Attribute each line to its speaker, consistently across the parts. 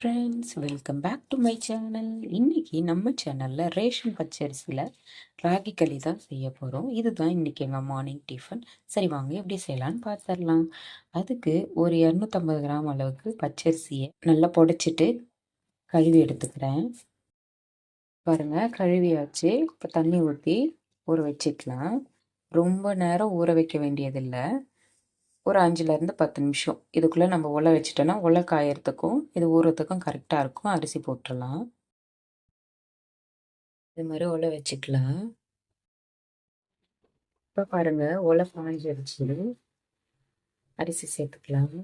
Speaker 1: Friends welcome back to my channel இன்றைக்கி நம்ம சேனலில் ரேஷன் பச்சரிசியில் ராகி களி தான் செய்ய போகிறோம் இதுதான் இன்றைக்கி எங்கள் மார்னிங் டிஃபன் சரி வாங்க எப்படி செய்யலான்னு பார்த்துடலாம் அதுக்கு ஒரு இரநூத்தம்பது கிராம் அளவுக்கு பச்சரிசியை நல்லா புடச்சிட்டு கழுவி எடுத்துக்கிறேன். பாருங்கள் கழுவியாச்சு இப்போ தண்ணி ஊற்றி ஊற வச்சுக்கலாம். ரொம்ப நேரம் ஊற வைக்க வேண்டியதில்லை. ஒரு அஞ்சுலேருந்து பத்து நிமிஷம். இதுக்குள்ளே நம்ம உலை வச்சுட்டோன்னா உலை காயறதுக்கும் இது ஊறுறதுக்கும் கரெக்டாக இருக்கும். அரிசி போட்டுடலாம். இது மாதிரி உலை வச்சுக்கலாம். இப்போ பாருங்கள் உலை காஞ்சிருச்சு அரிசி சேர்த்துக்கலாம்.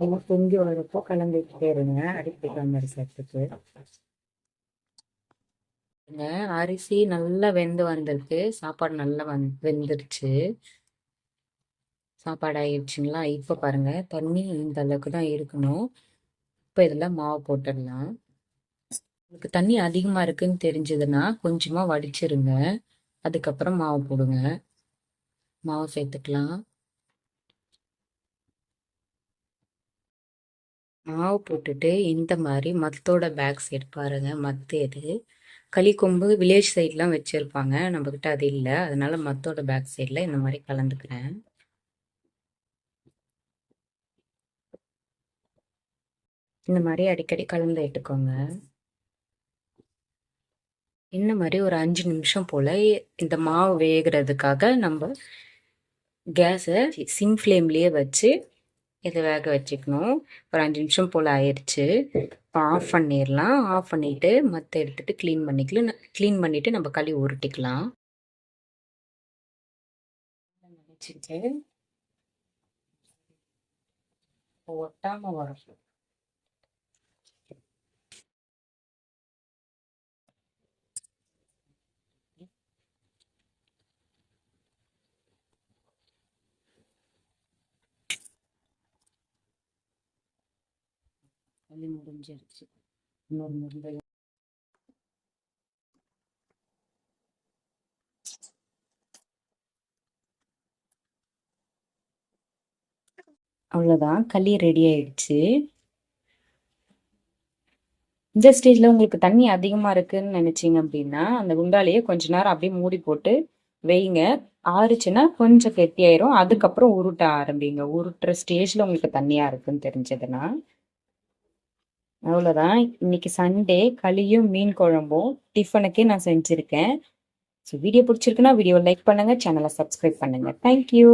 Speaker 1: அவங்க பொங்கி வரப்போ கலந்துக்கிட்டே இருங்க. அடிப்பிடிக்காம இருக்கிறதுக்கு அரிசி நல்லா வெந்து வந்திருக்கு. சாப்பாடு நல்லா வந் வெந்துருச்சு. சாப்பாடு ஆயிடுச்சுங்களா இப்போ பாருங்க. தண்ணி இந்த அளவுக்கு தான் இருக்கணும். இப்போ இதில் மாவு போட்டுடலாம். உங்களுக்கு தண்ணி அதிகமாக இருக்குன்னு தெரிஞ்சதுன்னா கொஞ்சமாக வடிச்சிருங்க. அதுக்கப்புறம் மாவு போடுங்க. மாவு சேர்த்துக்கலாம். மாவு போட்டுட்டு இந்த மாதிரி மத்தோட பேக் சைடு பாருங்க மத்து எது. களிக்கொம்பு வில்லேஜ் சைட்லாம் வச்சுருப்பாங்க. நம்மக்கிட்ட அது இல்லை. அதனால மத்தோட பேக் சைடில் இந்த மாதிரி கலந்துக்கிறேன். இந்த மாதிரி அடிக்கடி கலந்து எடுத்துக்கோங்க. இந்த மாதிரி ஒரு அஞ்சு நிமிஷம் போல் இந்த மாவு வேகிறதுக்காக நம்ம கேஸை சிம் ஃப்ளேம்லேயே வச்சு இதை வேக வச்சுக்கணும். ஒரு அஞ்சு நிமிஷம் போல் ஆயிடுச்சு இப்போ ஆஃப் பண்ணிடலாம் ஆஃப் பண்ணிவிட்டு மற்ற எடுத்துகிட்டு க்ளீன் பண்ணிக்கலாம். க்ளீன் பண்ணிவிட்டு நம்ம களி உருட்டிக்கலாம். வச்சுட்டு ஒட்டாமல் வரும் களி முடிஞ்சிருச்சு. இன்னொரு முருங்கை அவ்வளோதான் களி ரெடி ஆயிடுச்சு. இந்த ஸ்டேஜில் உங்களுக்கு தண்ணி அதிகமாக இருக்குன்னு நினச்சிங்க அப்படின்னா அந்த குண்டாலேயே கொஞ்ச நேரம் அப்படியே மூடி போட்டு வெயிங்க ஆறுச்சுன்னா கொஞ்சம் கெட்டியாயிரும். அதுக்கப்புறம் உருட்ட ஆரம்பிங்க. உருட்டுற ஸ்டேஜில் உங்களுக்கு தண்ணியாக இருக்குன்னு தெரிஞ்சதுன்னா. அவ்வளோதான் இன்னைக்கு சண்டே களியும் மீன் குழம்பும் டிஃபனுக்கே நான் செஞ்சுருக்கேன். ஸோ வீடியோ பிடிச்சிருக்குன்னா வீடியோ லைக் பண்ணுங்கள் சேனலை சப்ஸ்கிரைப் பண்ணுங்கள் தேங்க்யூ